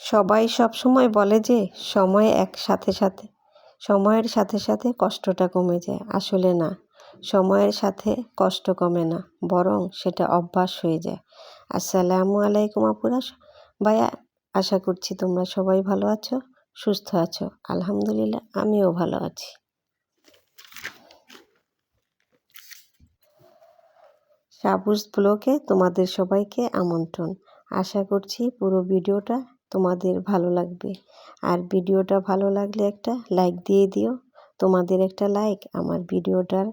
সবাই সব সময় বলে যে, সময় এক সাথে সাথে। সময়ের সাথে সাথে কষ্টটা কমে যায়। আসলে না। সময়ের সাথে কষ্ট কমে না, বরং সেটা অভ্যাস হয়ে যায়। আসসালামু আলাইকুম আপুরা। ভাইয়া, আশা করছি তোমরা সবাই ভালো আছো, সুস্থ আছো। আলহামদুলিল্লাহ, আমিও ভালো আছি। সাবুজ ব্লকে তোমাদের সবাইকে আমন্ত্রণ। আশা করছি পুরো ভিডিওটা তোমাদের ভালো লাগবে। আর ভিডিওটা ভালো লাগলে একটা লাইক দিয়ে দিও। তোমাদের একটা লাইক আমার ভিডিওটার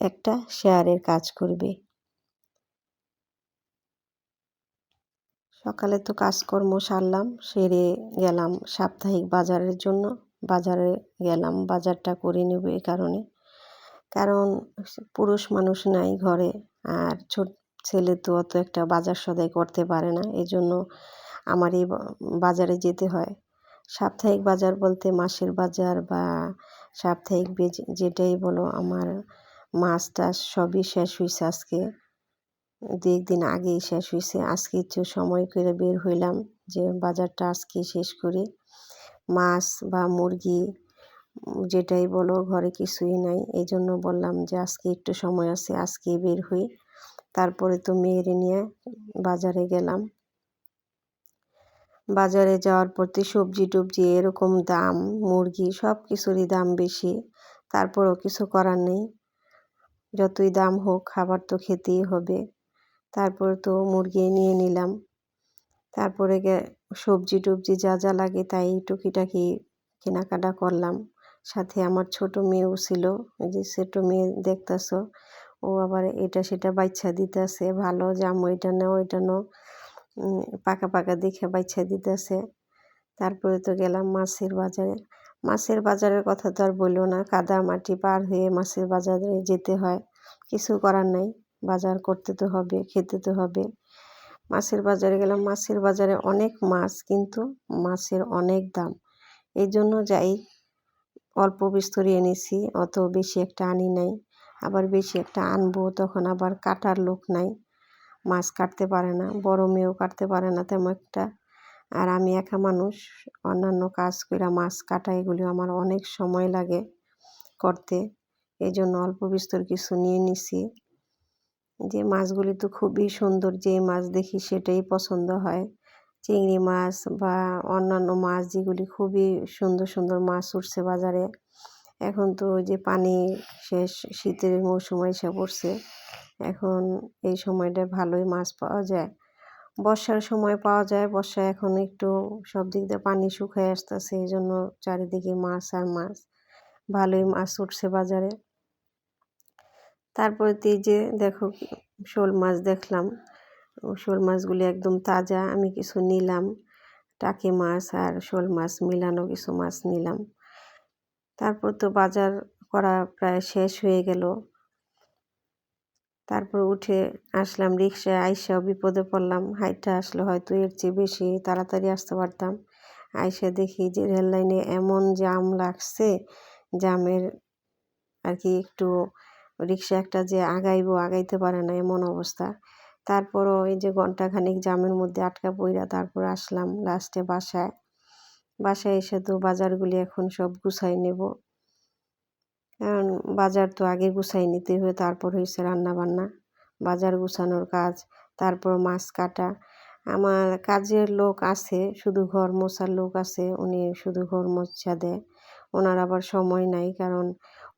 একটা শেয়ারের কাজ করবে। সকালে তো কাজকর্ম সারলাম, সেরে গেলাম সাপ্তাহিক বাজারের জন্য। বাজারে গেলাম, বাজারটা করে নেব এই কারণে। কারণ পুরুষ মানুষ নাই ঘরে, আর ছোট ছেলে তো অত একটা বাজার সদাই করতে পারে না। এই জন্য আমার এই বাজারে যেতে হয়। সাপ্তাহিক বাজার বলতে মাসের বাজার বা সাপ্তাহিক যেটাই বলো, আমার মাছ টাছ সবই শেষ হয়েছে আজকে। দু একদিন আগেই শেষ হয়েছে আজকে একটু সময় করে বের হইলাম যে বাজারটা আজকে শেষ করি। মাছ বা মুরগি যেটাই বলো, ঘরে কিছুই নাই। এই জন্য বললাম যে আজকে একটু সময় আছে, আজকে বের হই। তারপরে তো মেয়েরে নিয়ে বাজারে গেলাম। বাজারে যাওয়ার প্রতি সবজি টবজি এরকম দাম, মুরগি সব কিছুরই দাম বেশি, তারপরও কিছু করার নেই। যতই দাম হোক, খাবার তো খেতেই হবে। তারপর তো মুরগি নিয়ে নিলাম। তারপরে সবজি টবজি যা যা লাগে তাই টুকিটাকি কেনাকাটা করলাম। সাথে আমার ছোট মেয়েও ছিল যে ছোট মেয়ে দেখতেছ, ও আবার এটা সেটা বাচ্চা দিতেছে, ভালো জামো এটা নাও এটা নাও। পাকা পাকা দেখে বাচ্চা দিতেছে। তারপরে তো গেলাম মাছের বাজারে। মাছের বাজারের কথা তো আর বলল না, কাদা মাটি পার হয়ে মাছের বাজারে যেতে হয়। কিছু করার নাই, বাজার করতে তো হবে, খেতে তো হবে। মাছের বাজারে গেলাম, মাছের বাজারে অনেক মাছ, কিন্তু মাছের অনেক দাম। এই জন্য যাই, অল্প বিস্তরে এনেছি, অত বেশি একটা আনি নাই। আবার বেশি একটা আনব, তখন আবার কাটার লোক নাই। মাছ কাটতে পারে না, বড় মেয়েও কাটতে পারে না তেমন একটা। আর আমি একা মানুষ, অন্যান্য কাজ করে মাছ কাটা এগুলি আমার অনেক সময় লাগে করতে। এই জন্য অল্প বিস্তর কিছু নিয়ে নিছি। যে মাছগুলি তো খুবই সুন্দর যে মাছ দেখি সেটাই পছন্দ হয়। চিংড়ি মাছ বা অন্যান্য মাছ যেগুলি খুবই সুন্দর সুন্দর মাছ উঠছে বাজারে। এখন তো যে পানি শেষ, শীতের মৌসুম এসে পড়ছে। এখন এই সময়টা ভালোই মাছ পাওয়া যায়। বর্ষার সময় পাওয়া যায় বর্ষা এখন একটু সব দিক দিয়ে পানি শুকায় আসতেছে এই জন্য চারিদিকে মাছ আর মাছ। ভালোই মাছ উঠছে বাজারে। তারপরে যে দেখো, শোল মাছ দেখলাম। শোল মাছগুলি একদম তাজা, আমি কিছু নিলাম। টাকি মাছ আর শোল মাছ মিলানো কিছু মাছ নিলাম। তারপর তো বাজার করা প্রায় শেষ হয়ে গেল। তারপর উঠে আসলাম রিক্সায়, আইসাও বিপদে পড়লাম। হাইটটা আসলে হয়তো এর চেয়ে বেশি, তাড়াতাড়ি আসতে পারতাম। আইসা দেখি যে রেল লাইনে এমন জাম লাগছে জামের আর কি একটু রিক্সা একটা যে আগাইবো, আগাইতে পারে না এমন অবস্থা। তারপরও এই যে ঘন্টাখানিক জামের মধ্যে আটকা পইরা তারপর আসলাম লাস্টে বাসায়। বাসায় এসে তো বাজারগুলি এখন সব গুছাই নেব। কারণ বাজার তো আগে গুছাই নিতে হবে, তারপর হয়েছে রান্না বান্না বাজার গুছানোর কাজ, তারপর মাছ কাটা। আমার কাজের লোক আছে, শুধু ঘর মোছার লোক আছে, উনি শুধু ঘর মোছা দেয়। ওনার আবার সময় নাই, কারণ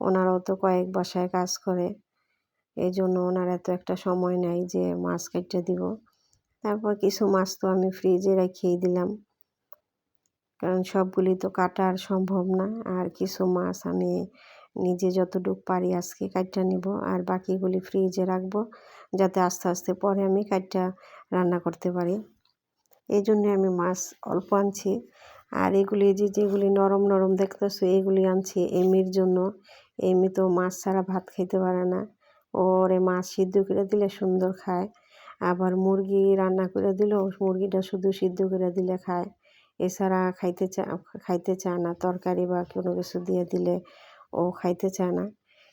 ওনারাও তো কয়েক বাসায় কাজ করে। এই জন্য ওনার এত একটা সময় নাই যে মাছ কেটে দিব। তারপর কিছু মাছ তো আমি ফ্রিজে রেখেই দিলাম। কারণ সবগুলি তো কাটা আর সম্ভব না, আর কিছু মাছ আমি নিজে যতটুকু পারি আজকে কাটটা নিব, আর বাকিগুলি ফ্রিজে রাখব, যাতে আস্তে আস্তে পরে আমি কাটটা রান্না করতে পারি। এই জন্যে আমি মাছ অল্প আনছি, আর এগুলি যে যেগুলি নরম নরম দেখতেছো, এগুলি আনছি এমির জন্য। এমনি তো মাছ ছাড়া ভাত খেতে পারে না। ওরে মাছ সিদ্ধ করে দিলে সুন্দর খায়। আবার মুরগি রান্না করে দিলেও মুরগিটা শুধু সিদ্ধ করে দিলে খায়। এছাড়া খাইতে চা, খাইতে চায় না, তরকারি বা কোনো কিছু দিয়ে দিলে ও খাইতে চায় না।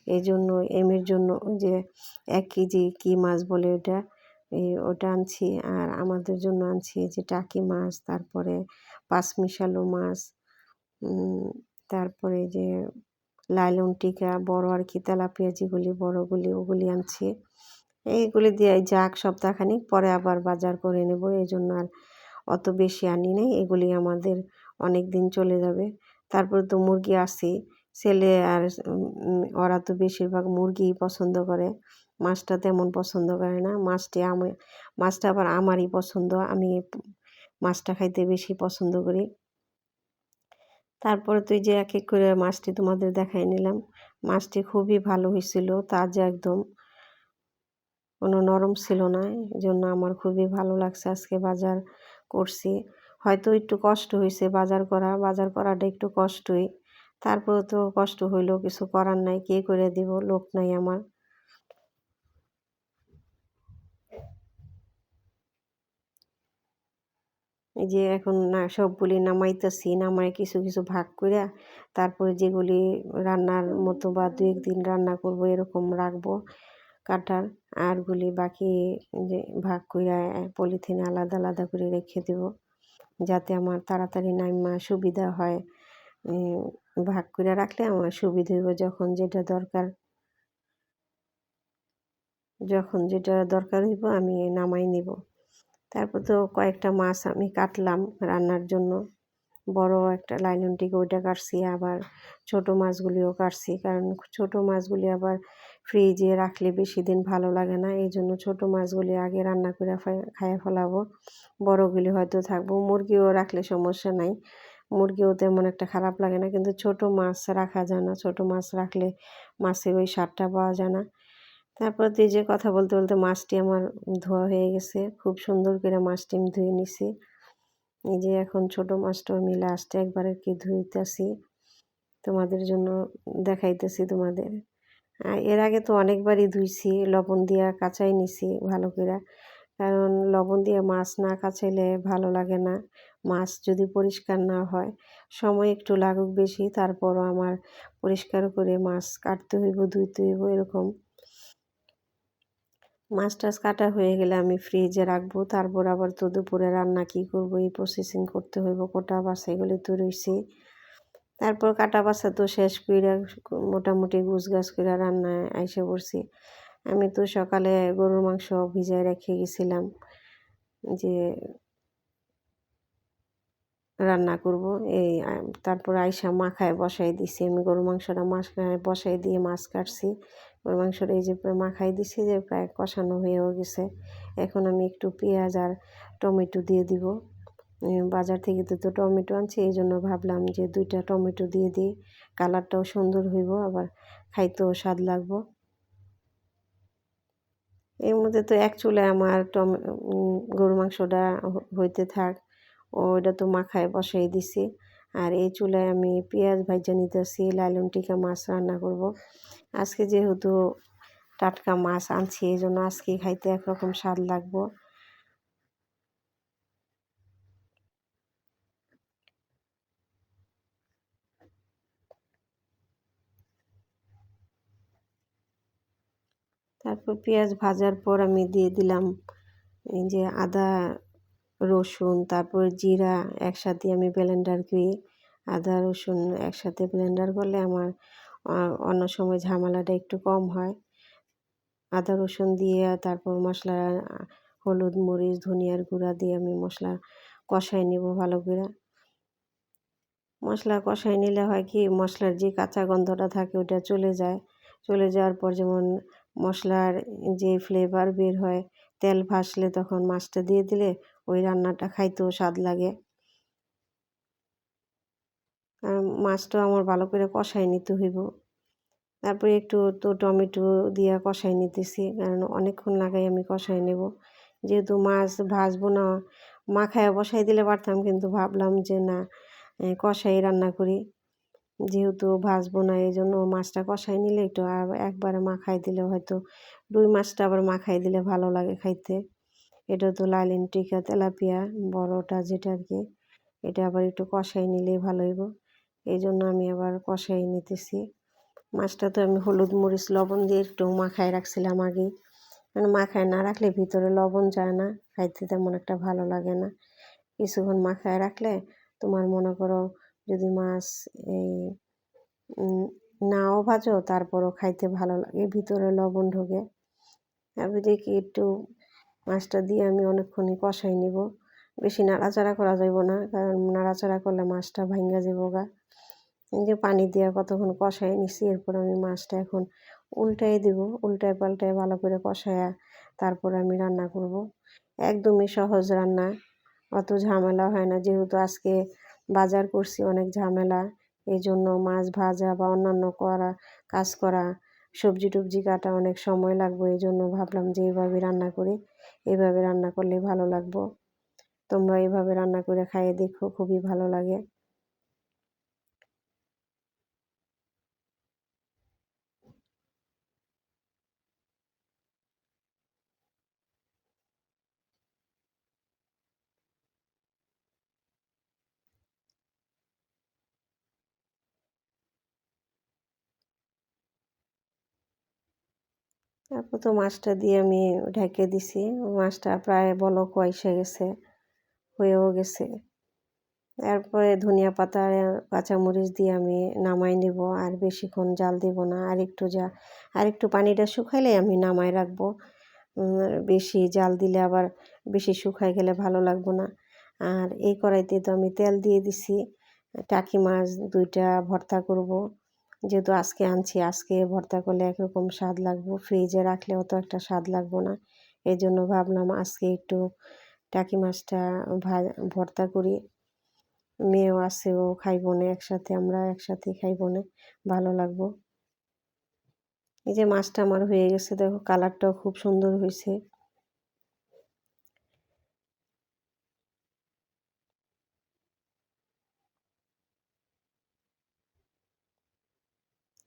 এই জন্য এমের জন্য যে এক কেজি কী মাছ বলে ওটা ওটা আনছি। আর আমাদের জন্য আনছি যে টাকি মাছ, তারপরে পাঁচ মিশালো মাছ তারপরে যে লাইলন টিকা, বড় আর কি তেলাপিয়া যেগুলি বড়গুলি ওগুলি আনছি। এইগুলি দিয়ে যাক সপ্তাহখানিক, পরে আবার বাজার করে নেব। এই জন্য আর অত বেশি আনি নাই। এগুলি আমাদের অনেক দিন চলে যাবে। তারপরে তো মুরগি আসি। ছেলে আর ওরা তো বেশিরভাগ মুরগিই পছন্দ করে। মাছটা তেমন পছন্দ করে না। মাছটি আমি, মাছটা আবার আমারই পছন্দ। আমি মাছটা খাইতে বেশি পছন্দ করি। তারপরে তুই যে এক এক করে মাছটি তোমাদের দেখাই নিলাম। মাছটি খুবই ভালো হয়েছিল তাজা একদম। কোনো নরম ছিল না এই জন্য আমার খুবই ভালো লাগছে আজকে বাজার করছি। হয়তো একটু কষ্ট হয়েছে বাজার করা। বাজার করাটা একটু কষ্টই। তারপরে তো কষ্ট হইলেও কিছু করার নাই, কে করে দিব? লোক নাই আমার। যে এখন না, সবগুলি নামাইতেছি নামাই কিছু কিছু ভাগ করে তারপরে যেগুলি রান্নার মতো বা দু একদিন রান্না করব, এরকম রাখব কাটার আরগুলি বাকি যে ভাগ করে পলিথিনে আলাদা আলাদা করে রেখে দেব, যাতে আমার তাড়াতাড়ি নাইমা সুবিধা হয়। ভাগ করে রাখলে আমার সুবিধা হইব যখন যেটা দরকার। যখন যেটা দরকার হইব আমি নামাই নিব। তারপর তো কয়েকটা মাছ আমি কাটলাম রান্নার জন্য। বড় একটা লাইলন টিকে ওইটা কাটছি, আবার ছোট মাছগুলিও কাটছি। কারণ ছোট মাছগুলি আবার ফ্রিজে রাখলে বেশি দিন ভালো লাগে না। এই জন্য ছোটো মাছগুলি আগে রান্না করে খাইয়ে ফেলাবো। বড়গুলি হয়তো থাকব। মুরগিও রাখলে সমস্যা নাই। মুরগিও তেমন একটা খারাপ লাগে না। কিন্তু ছোট মাছ রাখা যায় না। ছোট মাছ রাখলে মাছের ওই স্বাদটা পাওয়া যায় না। তারপর দিয়ে যে কথা বলতে বলতে মাছটি আমার ধোয়া হয়ে গেছে। খুব সুন্দর করে মাছটি আমি ধুয়ে নিছি। এই যে এখন ছোট মাছটা আমি লাস্টে একবার কি ধুইতেছি। তোমাদের জন্য দেখাইতেছি তোমাদের। এর আগে তো অনেকবারই ধুইছি, লবণ দিয়া কাঁচাই নিছি ভালো করে। কারণ লবণ দিয়ে মাছ না কাচাইলে ভালো লাগে না। মাছ যদি পরিষ্কার না হয়, সময় একটু লাগুক বেশি, তারপরও আমার পরিষ্কার করে মাছ কাটতে হইব, ধুইতে হইব, এরকম। মাছ টাছ কাটা হয়ে গেলে আমি ফ্রিজে রাখব, তারপর আবার তো দুপুরে রান্না কী করব, এই প্রসেসিং করতে হইব, কোটা বাসা এগুলি তো রয়েছে তারপর কাটা বাসা তো শেষ করে মোটামুটি গুছ গাছ করে রান্নায় আইসে পড়ছি। আমি তো সকালে গরুর মাংস ভিজায় রেখে গেছিলাম, যে রান্না করব। এই তারপর আইসা মাখায় বসাই দিছি। আমি গরু মাংসটা মাখায় বসাই দিয়ে মাছ কাটছি। গরু মাংসটা এই যে মাখাই দিছি যে প্রায় কষানো হয়েও গেছে। এখন আমি একটু পেঁয়াজ আর টমেটো দিয়ে দিব। বাজার থেকে তো তো টমেটো আনছি, এই জন্য ভাবলাম যে দুইটা টমেটো দিয়ে দিই। কালারটাও সুন্দর হইব, আবার খাইতেও স্বাদ লাগবো। এর মধ্যে তো এক চুলায় আমার টমে গরু মাংসটা হইতে থাক। ওইটা তো মাখায় বসাই দিছি। আর এই চুলায় আমি পেঁয়াজ ভাজা নিতেছি, লালন টিকা মাছ রান্না করব। আজকে যেহেতু টাটকা মাছ আনছি, এই জন্য আজকে খাইতে একরকম স্বাদ লাগবো। তারপর পেঁয়াজ ভাজার পর আমি দিয়ে দিলাম এই যে আদা রসুন, তারপর জিরা একসাথে আমি ব্লেন্ডার করি আদা, রসুন একসাথে ব্লেন্ডার করলে আমার অন্য সময় ঝামেলাটা একটু কম হয়। আদা, রসুন দিয়ে, তারপর মশলা, হলুদ, মরিচ, ধনিয়ার গুঁড়া দিয়ে আমি মশলা কষাই নেব ভালো করে। মশলা কষাই নিলে হয় কি, মশলার যে কাঁচা গন্ধটা থাকে ওটা চলে যায়। চলে যাওয়ার পর যেমন মশলার যে ফ্লেভার বের হয় তেল ভাসলে তখন মাছটা দিয়ে দিলে ওই রান্নাটা খাইতেও স্বাদ লাগে। মাছটা আমার ভালো করে কষাই নিতে হইব। তারপরে একটু তো টমেটো দিয়ে কষাই নিতেছি, কারণ অনেকক্ষণ লাগাই আমি কষাই নেব। যেহেতু মাছ ভাজবো না, মাখায় বসাই দিলে পারতাম, কিন্তু ভাবলাম যে না কষাই রান্না করি। যেহেতু ভাজবো না এই জন্য মাছটা কষাই নিলে একটু আর একবারে মাখাই দিলে হয়তো রুই মাছটা আবার মাখাই দিলে ভালো লাগে খাইতে। এটা তো লালিন টিকা তেলাপিয়া, বড়টা যেটা আর কি, এটা আবার একটু কষাই নিলেই ভালো হইব। এই জন্য আমি আবার কষাই নিতেছি। মাছটা তো আমি হলুদ মরিচ, লবণ দিয়ে একটু মাখায় রাখছিলাম আগে। মানে মাখায় না রাখলে ভিতরে লবণ যায় না, খাইতে তেমন একটা ভালো লাগে না। কিছুক্ষণ মাখায় রাখলে তোমার মনে করো যদি মাছ, এই নাও ভাজো, তারপরও খাইতে ভালো লাগে, ভিতরে লবণ ঢোকে। আমি দেখি একটু মাছটা দিয়ে আমি অনেকক্ষণই কষাই নিব। বেশি নাড়াচাড়া করা যাব না, কারণ নাড়াচাড়া করলে মাছটা ভাঙ্গা যাব গা। যে পানি দিয়ে কতক্ষণ কষাই নিছি, এরপর আমি মাছটা এখন উল্টাই দিব, উল্টায় পাল্টায় ভালো করে কষায়া তারপর আমি রান্না করব। একদমই সহজ রান্না, অত ঝামেলা হয় না, যেহেতু আজকে বাজার করছি অনেক ঝামেলা। এই জন্য মাছ ভাজা বা অন্যান্য করা, কাজ করা, সবজি টবজি কাটা অনেক সময় লাগবে। এই জন্য ভাবলাম যে এইভাবে রান্না করি। এইভাবে রান্না করলে ভালো লাগবো। তোমরা এইভাবে রান্না করে খাইয়ে দেখো, খুবই ভালো লাগে। তারপর তো মাছটা দিয়ে আমি ঢেকে দিছি। মাছটা প্রায় বলো এসে গেছে, হয়েও গেছে। তারপরে ধনিয়া পাতা কাঁচামরিচ দিয়ে আমি নামাই নিব, আর বেশিক্ষণ জাল দিব না। আর একটু যা, আর একটু পানিটা শুকাইলে আমি নামাই রাখব। বেশি জাল দিলে আবার বেশি শুকাই গেলে ভালো লাগবো না। আর এই কড়াইতে তো আমি তেল দিয়ে দিছি। টাকি মাছ দুইটা ভর্তা করব। যেহেতু আজকে আনছি, আজকে ভর্তা করলে একরকম স্বাদ লাগবো। ফ্রিজে রাখলে অত একটা স্বাদ লাগবো না। এই জন্য ভাবলাম আজকে একটু টাকি মাছটা ভর্তা করি। মেয়েও আছে, ও খাইব না, একসাথে আমরা একসাথে খাইব না, ভালো লাগবো। এই যে মাছটা আমার হয়ে গেছে, দেখো, কালারটাও খুব সুন্দর হয়েছে।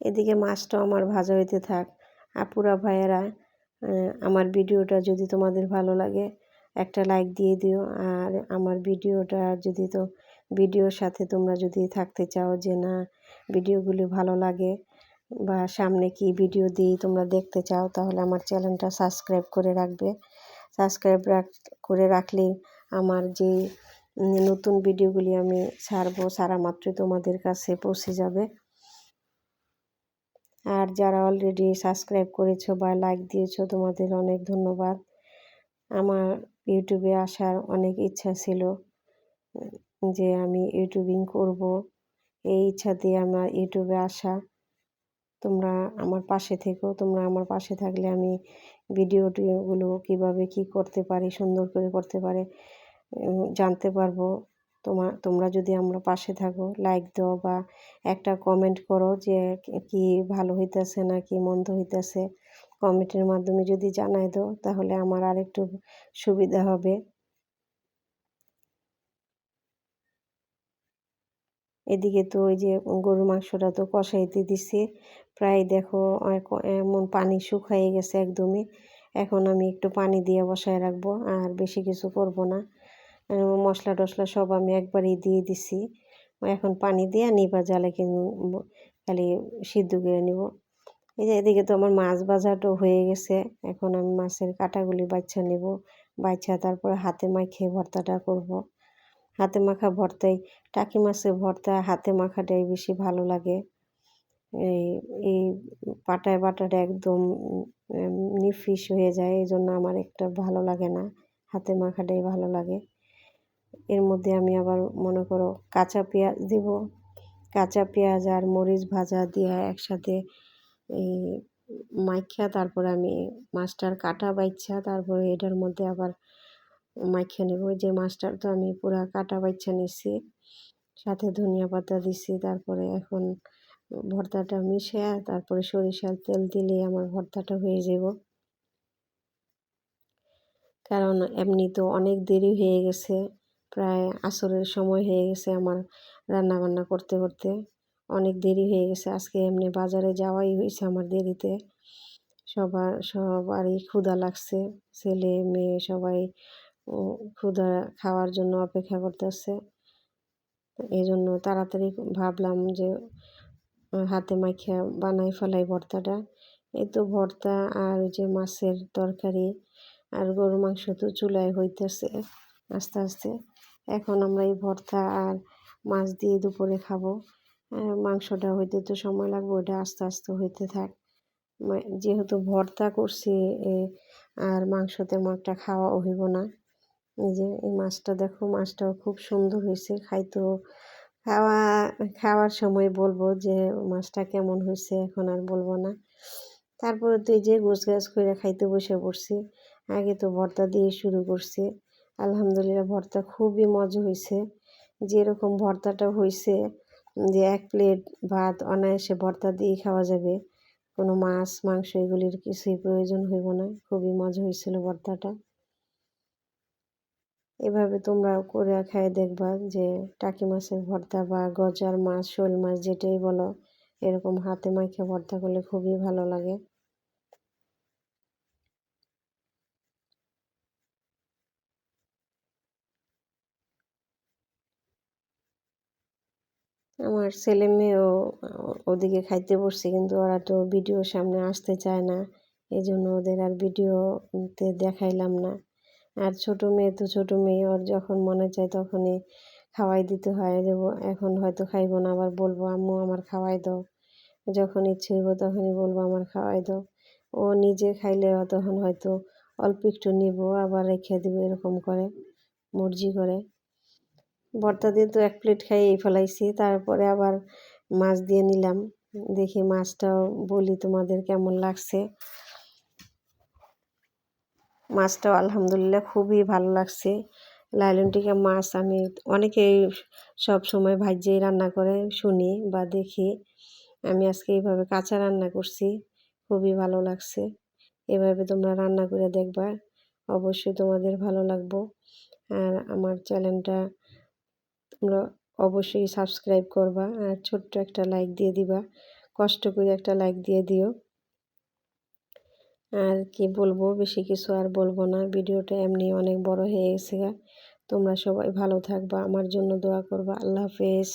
এদিকে মাছটাও আমার ভাজা হইতে থাক। আপুরা, ভাইয়েরা আমার ভিডিওটা যদি তোমাদের ভালো লাগে, একটা লাইক দিয়ে দিও। আর আমার ভিডিওটা যদি তো, ভিডিওর সাথে তোমরা যদি থাকতে চাও যে না, ভিডিওগুলি ভালো লাগে বা সামনে কি ভিডিও দিই তোমরা দেখতে চাও, তাহলে আমার চ্যানেলটা সাবস্ক্রাইব করে রাখবে। সাবস্ক্রাইব করে রাখলে আমার যে নতুন ভিডিওগুলি আমি ছাড়বো, সারা মাত্রই তোমাদের কাছে পৌঁছে যাবে। আর যারা অলরেডি সাবস্ক্রাইব করেছ বা লাইক দিয়েছ, তোমাদের অনেক ধন্যবাদ। আমার ইউটিউবে আসার অনেক ইচ্ছা ছিল যে আমি ইউটিউবিং করব। এই ইচ্ছা দিয়ে আমার ইউটিউবে আসা। তোমরা আমার পাশে থেকো, তোমরা আমার পাশে থাকলে আমি ভিডিওগুলো কীভাবে কি করতে পারি, সুন্দর করে করতে পারে জানতে পারব। তোমার তোমরা যদি আমরা পাশে থাকো লাইক দাও বা একটা কমেন্ট করো যে কি ভালো হইতেছে না কি মন্দ হইতেছে কমেন্টের মাধ্যমে যদি জানাই দাও, তাহলে আমার আরেকটু সুবিধা হবে। এদিকে তো ওই যে গরুর মাংসটা তো কষাইতে দিছি, প্রায় দেখো এমন পানি শুকাইয়ে গেছে একদমই, এখন আমি একটু পানি দিয়ে বসায় রাখব, আর বেশি কিছু করব না। মশলা টশলা সব আমি একবারই দিয়ে দিছি। এখন পানি দিয়ে নিবা জালে কিন্তু খালি সিদ্ধ করে নিব। এই যে এদিকে তো আমার মাছ বাজারটাও হয়ে গেছে। এখন আমি মাছের কাটাগুলি বাচ্চা নেব। বাচ্চা তারপরে হাতে মাখিয়ে ভর্তাটা করব। হাতে মাখা ভর্তাই টাকি মাছের ভর্তা হাতে মাখাটাই বেশি ভালো লাগে। এই এই পাটায় বাটাটা একদম নিফিস হয়ে যায়। এই জন্য আমার একটা ভালো লাগে না। হাতে মাখাটাই ভালো লাগে। এর মধ্যে আমি আবার মনে করো কাঁচা পেঁয়াজ দিব। কাঁচা পেঁয়াজ আর মরিচ ভাজা দিয়ে একসাথে এই মাইখা, তারপরে আমি মাছটার কাটা বাইচ্ছা, তারপরে এটার মধ্যে আবার মাইখা নেব। যে মাছটার তো আমি পুরা কাটা বাইচ্ছা নিছি, সাথে ধনিয়া পাতা দিছি, তারপরে এখন ভর্তাটা মিশে তারপরে সরিষার তেল দিলেই আমার ভর্তাটা হয়ে যাব। কারণ এমনি তো অনেক দেরি হয়ে গেছে। প্রায় আসরের সময় হয়ে গেছে আমার রান্না বান্না করতে করতে। অনেক দেরি হয়ে গেছে। আজকে এমনি বাজারে যাওয়াই হয়েছে আমার দেরিতে। সবার, সবারই ক্ষুধা লাগছে। ছেলে, মেয়ে সবাই ক্ষুধা খাওয়ার জন্য অপেক্ষা করতেছে। এই জন্য তাড়াতাড়ি ভাবলাম যে, হাতে মাখিয়া বানাই ফেলাই ভর্তাটা। এই তো ভর্তা আর যে মাছের তরকারি আর গরু মাংস তো চুলায় হইতেছে আস্তে আস্তে। এখন আমরা এই ভর্তা আর মাছ দিয়ে দুপুরে খাব। মাংসটা হইতে তো সময় লাগবে ওটা আস্তে আস্তে হইতে থাক। যেহেতু ভর্তা করছি আর মাংস তেমন একটা খাওয়া হইব না। এই যে, এই মাছটা দেখো, মাছটাও খুব সুন্দর হয়েছে খাইতেও খাওয়া, খাওয়ার সময় বলব যে, মাছটা কেমন হয়েছে এখন আর বলব না। তারপরে তো এই যে গোছ গাছ করে খাইতে বসে পড়ছি। আগে তো ভর্তা দিয়ে শুরু করছি। আলহামদুলিল্লাহ ভর্তা খুবই মজা হয়েছে যেরকম ভর্তাটা হয়েছে যে এক প্লেট ভাত অনায়াসে ভর্তা দিয়ে খাওয়া যাবে, কোনো মাছ, মাংস এগুলির কিছুই প্রয়োজন হইব না, খুবই মজা হয়েছিল ভর্তাটা। এভাবে তোমরা করে খায় দেখবা যে টাকি মাছের ভর্তা বা গজার মাছ, শোল মাছ যেটাই বলো, এরকম হাতে মাখে ভর্তা করলে খুবই ভালো লাগে। আমার ছেলে মেয়েও ওদিকে খাইতে বসছে, কিন্তু ওরা তো ভিডিওর সামনে আসতে চায় না। এই জন্য ওদের আর ভিডিওতে দেখাইলাম না। আর ছোট মেয়ে তো ছোট মেয়ে, ওর যখন মনে চায় তখনই খাওয়াই দিতে হয়। যে এখন হয়তো খাইবো না, আবার বলব, আম্মু, আমার খাওয়াই দাও। যখন ইচ্ছে হইব তখনই বলব, আমার খাওয়াই দাও। ও নিজে খাইলে তখন হয়তো অল্প একটু নিব, আবার রেখে দেবো, এরকম করে, মর্জি করে। ভর্তা দিয়ে তো এক প্লেট খাইয়েই ফেলাইছি, তারপরে আবার মাছ দিয়ে নিলাম। দেখি মাছটাও বলি তোমাদের কেমন লাগছে। মাছটাও আলহামদুলিল্লাহ খুবই ভালো লাগছে। লাইলন টিকা মাছ আমি অনেকেই সব সময় ভাজ্যেই রান্না করে, শুনি বা দেখি। আমি আজকে এইভাবে কাঁচা রান্না করছি, খুবই ভালো লাগছে। এভাবে তোমরা রান্না করে দেখবা, অবশ্যই তোমাদের ভালো লাগবো। আর আমার চ্যানেলটা তোমরা অবশ্যই সাবস্ক্রাইব করবা আর ছোট্ট একটা লাইক দিয়ে দিবা। কষ্ট করে একটা লাইক দিয়ে দিও। আর কি বলব, বেশি কিছু আর বলব না। ভিডিওটা এমনি অনেক বড় হয়ে গেছে তোমরা সবাই ভালো থাকবা, আমার জন্য দোয়া করবা। আল্লাহ হাফেজ।